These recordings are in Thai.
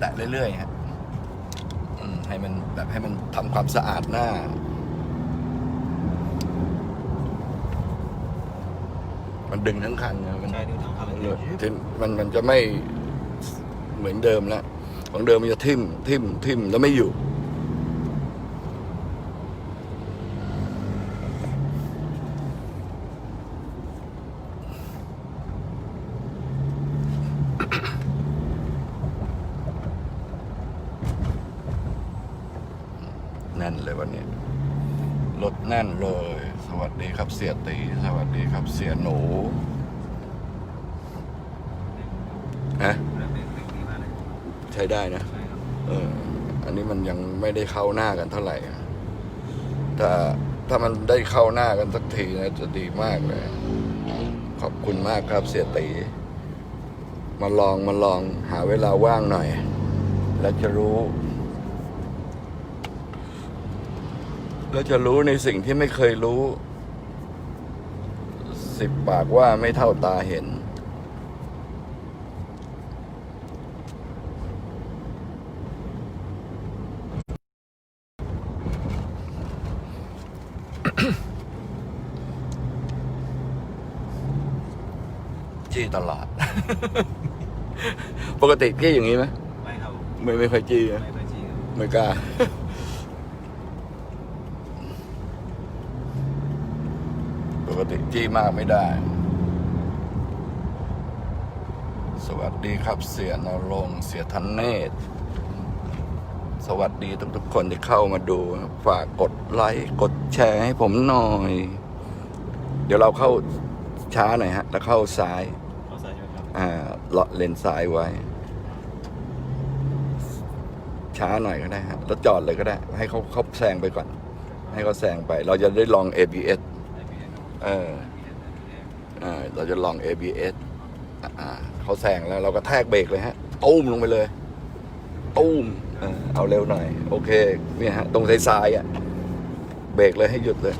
แตะเรื่อยๆฮะอืมให้มันแบบให้มันทำความสะอาดหน้ามันดึงทั้งคันนะมันใช่ดูทั้งคันเลยเลยถึงมันมันจะไม่เหมือนเดิมแล้วของเดิมมันจะทิ่มทิ่มทิ่มแล้วไม่อยู่ น่นเลยวันนี้รถแน่นเลย สวัสดีครับเสียตี สวัสดีครับเสียหนูฮะใช้ได้นะ เออ อันนี้มันยังไม่ได้เข้าหน้ากันเท่าไหร่ถ้าถ้ามันได้เข้าหน้ากันสักทีนะจะดีมากเลย ขอบคุณมากครับเสียตี มาลองมาลองหาเวลาว่างหน่อย แล้วจะรู้ แล้วจะรู้ในสิ่งที่ไม่เคยรู้ สิบปากว่าไม่เท่าตาเห็น จี้ตลอด ปกติจี้อย่างนี้ไหมไม่ครับผมไม่ไม่ค่อยจี้นะไม่เคยจี้ครับไม่กล้า ป กติจี้มากไม่ได้ สวัสดีครับเสียนรงค์เสียทันเนตรสวัสดีทุกๆคนที่เข้ามาดู ฝากกดไลค์กดแชร์ให้ผมหน่อย เดี๋ยวเราเข้าช้าหน่อยฮะ แล้วเข้าซ้ายเข้าใส่ใช่ไหมครับ อ่าเลาะเลนซ้ายไว้ ช้าหน่อยก็ได้ฮะ แล้วจอดเลยก็ได้ ให้เขาเขาแซงไปก่อน ให้เขาแซงไป เราจะได้ลอง ABS ได้พี่ เอ็นเอออ่าเราจะลอง ABS อ่าอ่าเขาแซงแล้วเราก็แทกเบรกเลยฮะตุ้มลงไปเลย ตุ้มเออเอาเร็วหน่อย โอเคเนี่ยฮะ ตรงซ้ายๆอะ เบรกเลยให้หยุดเลย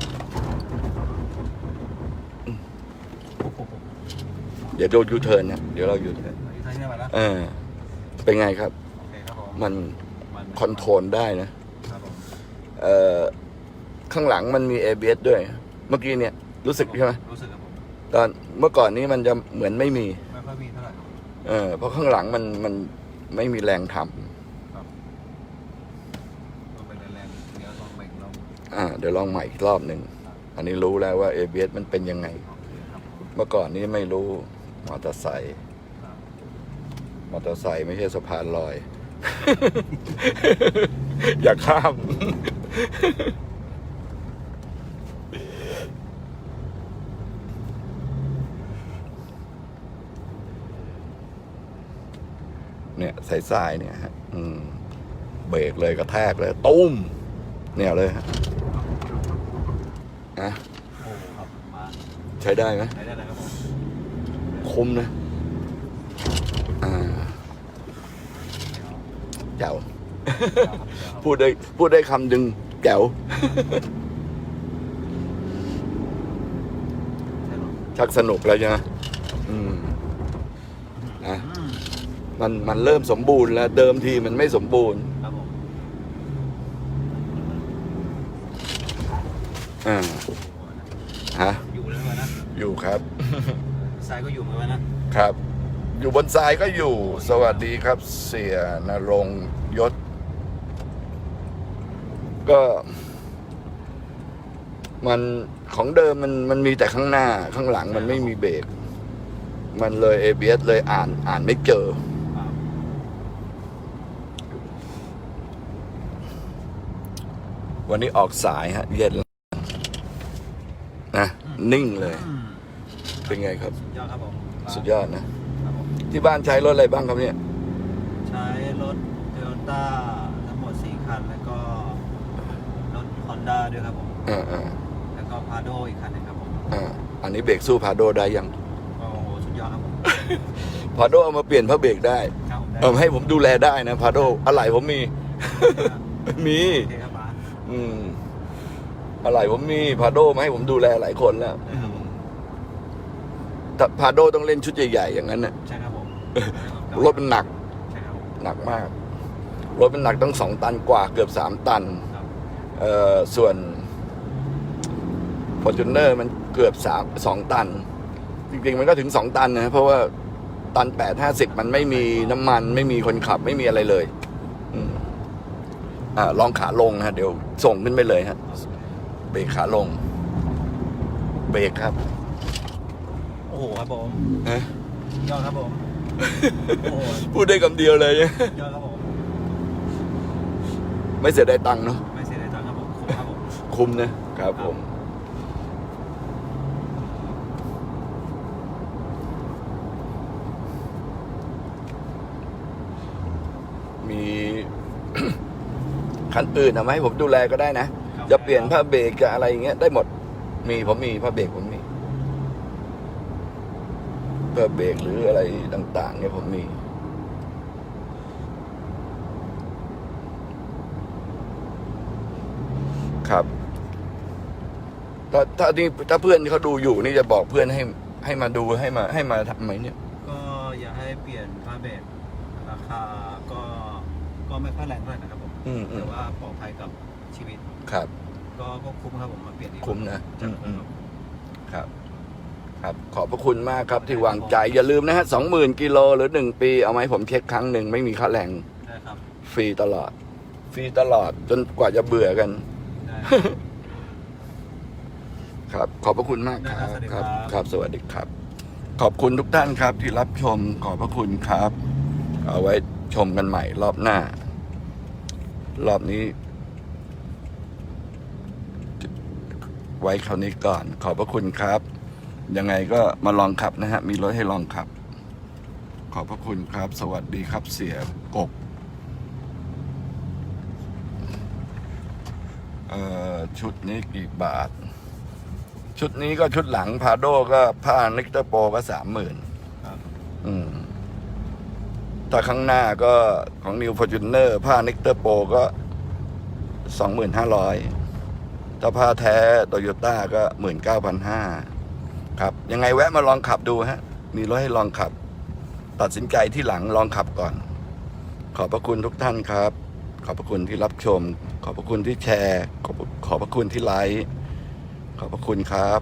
เดี๋ยวโดนยูเทิร์นนะเดี๋ยวเราหยุดนะใช่ใช่ไหมล่ะเออเป็นไงครับโอเคครับผมมันมันคอนโทรลได้นะครับผมเอ่อข้างหลังมันมี ABS ด้วย เมื่อกี้เนี่ย รู้สึกใช่ไหมรู้สึกครับผมตอนเมื่อก่อนนี้มันจะเหมือนไม่มี ไม่ค่อยมีเท่าไหร่ครับ เออเพราะข้างหลังมันมันไม่มีแรงทำต้องไปแรงๆเดี๋ยวลองเบรกลองอ่าเดี๋ยวลองใหม่อีกรอบหนึ่งอันนี้รู้แล้วว่า ABS มันเป็นยังไง โอเคครับผมเมื่อก่อนนี้ไม่รู้มอเตอร์ไซค์ครับมอเตอร์ไซค์ไม่ใช่สะพานลอย อย่าข้าม เนี่ยสายทรายเนี่ยฮะอืมเบรกเลยกระแทกเลยตุ้ม เนี่ยเลยฮะอะโอ้ครับมาใช้ได้ไหมใช้ได้เลยครับผมคุ้มนะอ่าแจ๋วพูดได้พูดได้คำดึงแจ๋วชักสนุกแล้วใช่ไหมอืมอะ มันมันเริ่มสมบูรณ์แล้ว เดิมทีมันไม่สมบูรณ์ครับผมอ่าฮะอยู่เลยนะอยู่ครับซ้ายก็อยู่เหมือนกันนะครับ อยู่บนทรายก็อยู่ สวัสดีครับ เสียนรงค์ยศ ก็ มันของเดิมมันมันมีแต่ข้างหน้าข้างหลังมันไม่มีเบรกมันเลย ABS เลยอ่านอ่านไม่เจอ ครับ วันนี้ออกสายฮะ เย็นแล้วนะนิ่งเลยอืมเป็นไงครับ ยอดครับผมสุดยอดนะ ครับผมที่บ้านใช้รถอะไรบ้างครับเนี่ยใช้รถโตโยต้าทั้งหมด 4 คัน แล้วก็รถฮอนด้าด้วยครับผม อ่าอ่าแล้วก็พาโดอีกคันหนึงครับผมอ่าอันนี้เบรกสู้พาโดได้ยังโอ้โหสุดยอดครับผมพาโดเอามาเปลี่ยนพระเบรกได้ ครับผมได้เออให้ผมดูแลได้นะพาโดอะไรผมมี มี โอเคครับป๋า อืมอะไรผมมีพาโดมาให้ผมดูแลหลายคนแล้วได้ครับผมแต่พาโดต้องเล่นชุดใหญ่ๆอย่างนั้นนะใช่ครับผมรถมันหนักใช่ครับผมหนักมากครถมันหนักตั้งสองตันกว่าเกือบสามตัน ครับเอ่อส่วนฟอร์จูเนอร์มันเกือบสามสองตัน จริงๆ มันก็ถึงสองตันนะ เพราะว่าตันแปดห้าสิบมันไม่มีน้ำมัน ไม่มีคนขับไม่มีอะไรเลยอืม อ่าลองขาลงนะฮะเดี๋ยวส่งขึ้นไปเลยฮะเบรกขาลง เบรกครับโอ้โหครับผมเอ๊ะยอดครับผมโอ้โหพูดได้คำเดียวเลย ยอดครับผมไม่เสียดายตังค์เนาะไม่เสียดายตังค์ครับผมคุ้มครับผมคุ้มนะครับผม มี คันอื่นเอามาให้ผมดูแลก็ได้นะครับจะเปลี่ยนผ้าเบรกจะอะไรอย่างเงี้ยได้หมด มีผมมีผ้าเบรกผมมีผ้าเบรกหรืออะไรต่าง ๆ เนี่ยผมมีครับ ถ้าถ้าที่ถ้าเพื่อนเขาดูอยู่นี่จะบอกเพื่อนให้ให้มาดูให้มาให้มาทำไหมเนี่ย ก็อยากให้เปลี่ยนผ้าเบรกราคาก็ก็ไม่ค่อยแรงเท่าไหร่นะครับ ผมอืมอืแต่มว่าปลอดภัยกับชีวิต ครับ ก็ก็คุ้มครับผมมาเปลี่ยนดีกว่าคุ้มนะจัดอืม ครับ ครับ ขอบพระคุณมากครับที่วางใจ อย่าลืมนะฮะสองหมื่นกิโลหรือหนึ่งปี เอาไหมาให้ผมเช็คครั้งหนึ่งไม่มีค่าแรง ได้ครับฟรีตลอด ฟรีตลอดจนกว่าจะเบื่อกัน ได้ครับขอบพระคุณมากครับ ได้คครัรับบครับ สวัสดีครับ ขอบคุณทุกท่านครับที่รับชม ขอบพระคุณครับ เอาไว้ชมกันใหม่รอบหน้า รอบนี้ ไว้คราวนี้ก่อน ขอบพระคุณครับ ยังไงก็มาลองขับนะฮะ มีรถให้ลองขับ ขอบพระคุณครับ สวัสดีครับเสียกบเอ่อชุดนี้กี่บาท ชุดนี้ก็ชุดหลังพาโดก็ผ้านิกเตอร์โปก็สามหมื่นครับอืม ถ้าข้างหน้าก็ของนิวฟอร์จูเนอร์ผ้านิกเตอร์โปก็สองหมื่นห้าร้อยถ้าผ้าแท้โตโยต้าก็หมื่นเก้าพันห้าครับ ยังไงแวะมาลองขับดูฮะ มีรถให้ลองขับ ตัดสินใจที่หลังลองขับก่อน ขอบพระคุณทุกท่านครับ ขอบพระคุณที่รับชม ขอบพระคุณที่แชร์ ขอบขอบพระคุณที่ไลค์ ขอบพระคุณครับ